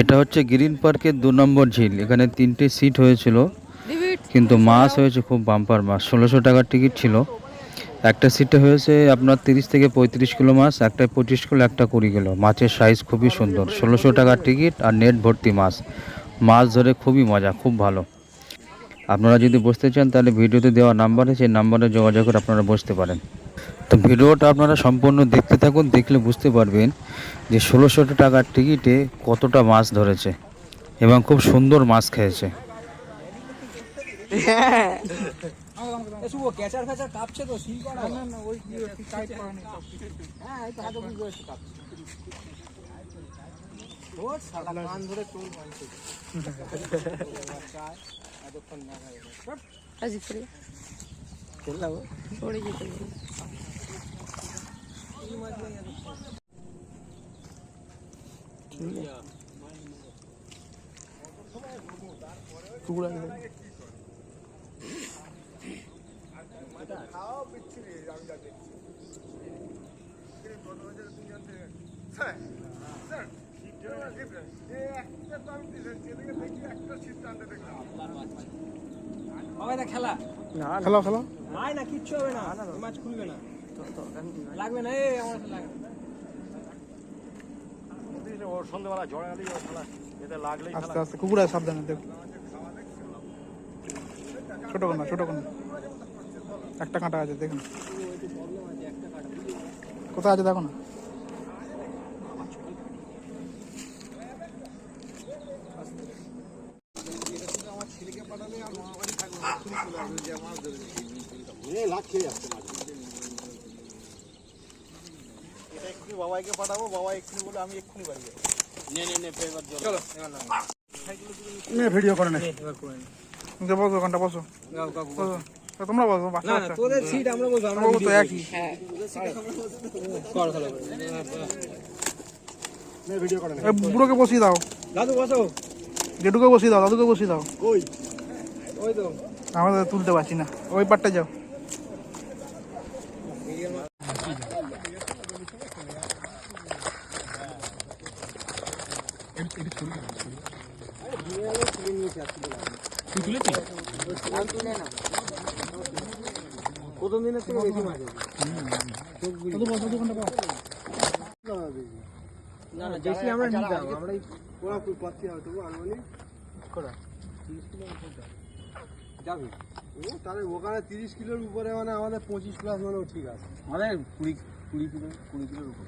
এটা হচ্ছে গ্রিন পার্কের দু নম্বর ঝিল। এখানে তিনটে সিট হয়েছিল, কিন্তু মাছ হয়েছে খুব বাম্পার মাছ। ষোলোশো টাকার টিকিট ছিল। একটা সিটে হয়েছে আপনার তিরিশ থেকে পঁয়ত্রিশ কিলো মাছ, একটা পঁচিশ কিলো, একটা কুড়ি কিলো। মাছের সাইজ খুবই সুন্দর। ষোলোশো টাকার টিকিট আর নেট ভর্তি মাছ। মাছ ধরে খুবই মজা, খুব ভালো। আপনারা যদি বসতে চান তাহলে ভিডিওতে দেওয়া নাম্বারে সেই নাম্বারে যোগাযোগ করে আপনারা বসতে পারেন। তো ভিডিওটা আপনারা সম্পূর্ণ দেখতে থাকুন, দেখলে বুঝতে পারবেন যে ষোলোশো টাকার টিকিটে কতটা মাছ ধরেছে এবং খুব সুন্দর মাছ খেয়েছে। না খাই খেলা। খেলা খেলা না কিচ্ছু হবে না। মাছ খুলবে না। লাগবে না এ আমার লাগবে। ওর সন্ধ্যেবেলা ঝড়ে গেলেই ওর খেলা এতে লাগলেই আস্তে আস্তে কুকুর আছে সাবধানে দেখো। ছোট কোনা ছোট কোনা একটা কাঁটা আছে দেখুন কোথায় আছে দেখো না। এটা এক্ষুনি বাবাইকে পাঠাবো বাবা এক্ষুনি বলে আমি এক্ষুনি বাড়ি যাব। চলো। এবার না নে ভিডিও করে নে। এবার করে নি। যে বসো ওখানটা বসো। গাও কাকু বসো। তোমরা বসো না না তোদের সিট আমরা বলব আমরা তো video একই। কর খেলা করে। ভিডিও করে এই বুড়োকে বসিয়ে দাও। দাদু বসো। জেঠুকে বসিয়ে দাও দাদুকে বসিয়ে দাও। কই ওই তো। আমরা তুলতে পারছি না। ওই পারটা যাও। প্রথম দিনের থেকে বেশি মাছ না না বেশি আমরা নিতাম আমরা ওরা যাবি তাহলে ওখানে তিরিশ কিলোর উপরে মানে আমাদের পঁচিশ প্লাস মানেও ঠিক আছে আমাদের কুড়ি কুড়ি কিলো, কুড়ি কিলোর উপর।